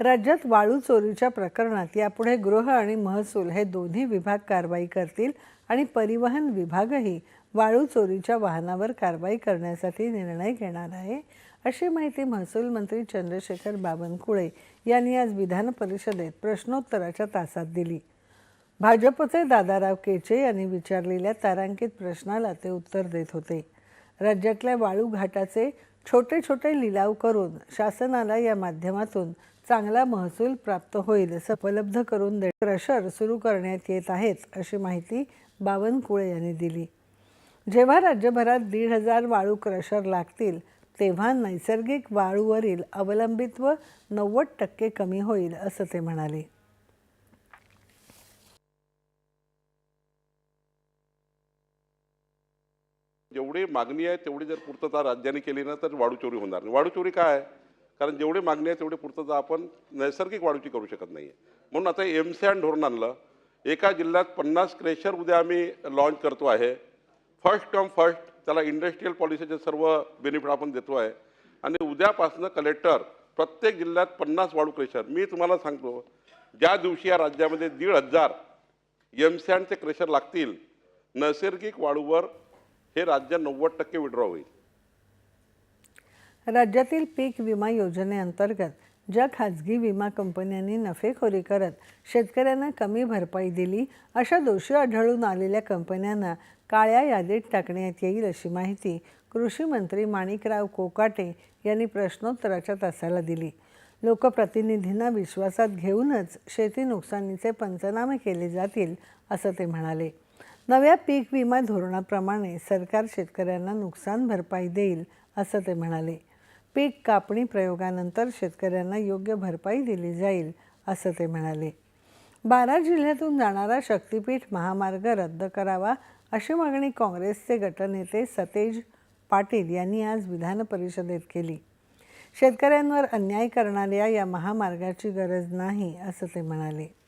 राज्यात वाळू चोरीच्या प्रकरणात यापुढे गृह आणि महसूल हे दोन्ही विभाग कारवाई करतील आणि परिवहन विभागही वाळू चोरीच्या वाहनावर कारवाई करण्यासाठी निर्णय घेणार आहे. अशी माहिती महसूल मंत्री चंद्रशेखर बावनकुळे यांनी आज विधान परिषदेत प्रश्नोत्तराच्या तासात दिली. भाजपचे दादाराव केचे यांनी विचारलेल्या तारांकित प्रश्नाला ते उत्तर देत होते. राज्यातल्या वाळू घाटाचे छोटे छोटे लिलाव करून शासनाला या माध्यमातून चांगला महसूल प्राप्त होईल असं उपलब्ध करून दे क्रशर सुरू करण्यात येत आहेत अशी माहिती बावनकुळे यांनी दिली. जेव्हा राज्यभरात दीड हजार वाळू क्रशर लागतील तेव्हा नैसर्गिक वाळूवरील अवलंबित्व नव्वद टक्के कमी होईल असं ते म्हणाले. जेवढी मागणी आहे तेवढी जर पूर्तता राज्याने केली ना तर वाढू चोरी होणार नाही. वाढू चोरी काय आहे? कारण जेवढी मागणी आहे तेवढी पूर्तता आपण नैसर्गिक वाढूची करू शकत नाही आहे म्हणून आता एम सॅन धोरण आणलं. एका जिल्ह्यात पन्नास क्रेशर उद्या आम्ही लॉन्च करतो आहे. फर्स्ट कम फर्स्ट त्याला इंडस्ट्रीयल पॉलिसीचे सर्व बेनिफिट आपण देतो आहे. आणि उद्यापासनं कलेक्टर प्रत्येक जिल्ह्यात पन्नास वाळू क्रेशर मी तुम्हाला सांगतो ज्या दिवशी या राज्यामध्ये दीड हजार एम सॅनचे क्रेशर लागतील नैसर्गिक वाळूवर हे राज्य नव्वद टक्के विड्रॉ होईल. राज्यातील पीक विमा योजनेअंतर्गत ज्या खाजगी विमा कंपन्यांनी नफेखोरी करत शेतकऱ्यांना कमी भरपाई दिली अशा दोषी आढळून आलेल्या कंपन्यांना काळ्या यादीत टाकण्यात येईल अशी माहिती कृषी मंत्री माणिकराव कोकाटे यांनी प्रश्नोत्तराच्या तासाला दिली. लोकप्रतिनिधींना विश्वासात घेऊनच शेती नुकसानीचे पंचनामे केले जातील असं ते म्हणाले. नव्या पीक विमा धोरणाप्रमाणे सरकार शेतकऱ्यांना नुकसान भरपाई देईल असं ते म्हणाले. पीक कापणी प्रयोगानंतर शेतकऱ्यांना योग्य भरपाई दिली जाईल असं ते म्हणाले. बारा जिल्ह्यातून जाणारा शक्तीपीठ महामार्ग रद्द करावा अशी मागणी काँग्रेसचे गटनेते सतेज पाटील यांनी आज विधान परिषदेत केली. शेतकऱ्यांवर अन्याय करणाऱ्या या महामार्गाची गरज नाही असं ते म्हणाले.